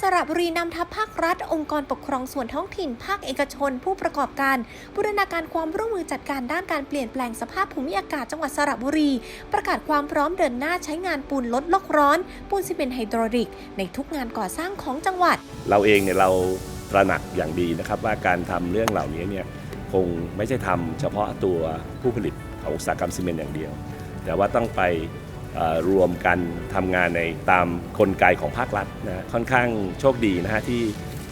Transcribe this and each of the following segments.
สระบุรีนำทัพภาครัฐ องค์กรปกครองส่วนท้องถิ่น ภาคเอกชน ผู้ประกอบการบูรณาการความร่วมมือจัดการด้านการเปลี่ยนแปลงสภาพภูมิอากาศจังหวัดสระบุรี ประกาศความพร้อมเดินหน้าใช้งานปูนลดโลกร้อน ปูนซีเมนต์ไฮดรอลิก ในทุกงานก่อสร้างของจังหวัด เราเองเนี่ยเราตระหนักอย่างดีนะครับว่าการทำเรื่องเหล่านี้เนี่ยคงไม่ใช่ทำเฉพาะตัวผู้ผลิตของอุตสาหกรรมซีเมนต์อย่างเดียว แต่ว่าต้องไป รวมกันทำงานในตามกลไกของภาครัฐนะค่อนข้างโชคดีนะฮะที่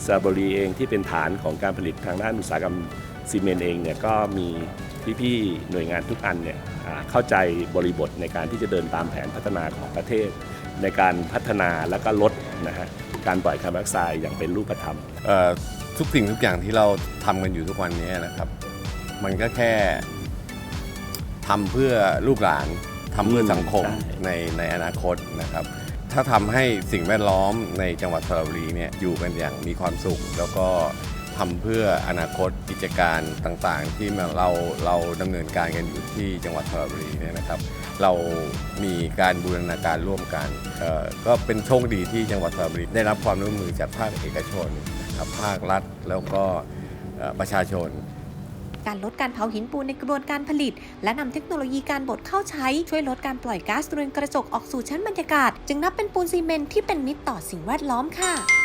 สระบุรีเองที่เป็นฐานของการผลิตทางด้านอุตสาหกรรมซีเมนต์เองเนี่ยก็มีพี่ๆหน่วยงานทุกอันเนี่ยเข้าใจบริบทในการที่จะเดินตามแผนพัฒนาของประเทศ ในการพัฒนาและก็ลดนะฮะการปล่อยคาร์บอนไดออกไซด์อย่างเป็นรูปธรรมทุกสิ่งทุกอย่างที่เราทำกันอยู่ทุกวันนี้นะครับ มันก็แค่ทำเพื่อลูกหลาน ทำเพื่อสังคมใช่ในในอนาคตนะครับ ถ้าทำให้สิ่งแวดล้อมในจังหวัดสระบุรีเนี่ยอยู่กันอย่างมีความสุข แล้วก็ทำเพื่ออนาคตกิจการต่างๆ ที่เราเราดำเนินการกันอยู่ที่จังหวัดสระบุรีเนี่ยนะครับ เรามีการบูรณาการร่วมกันเอ่อก็เป็นโชคดีที่จังหวัดสระบุรีได้รับความร่วมมือจากภาคเอกชนนะครับภาครัฐแล้วก็เอ่อประชาชน การลดการเผาหินปูนในกระบวนการผลิต และนำเทคโนโลยีการบดเข้าใช้ช่วยลดการปล่อยก๊าซเรือนกระจกออกสู่ชั้นบรรยากาศ จึงนับเป็นปูนซีเมนต์ที่เป็นมิตรต่อสิ่งแวดล้อมค่ะ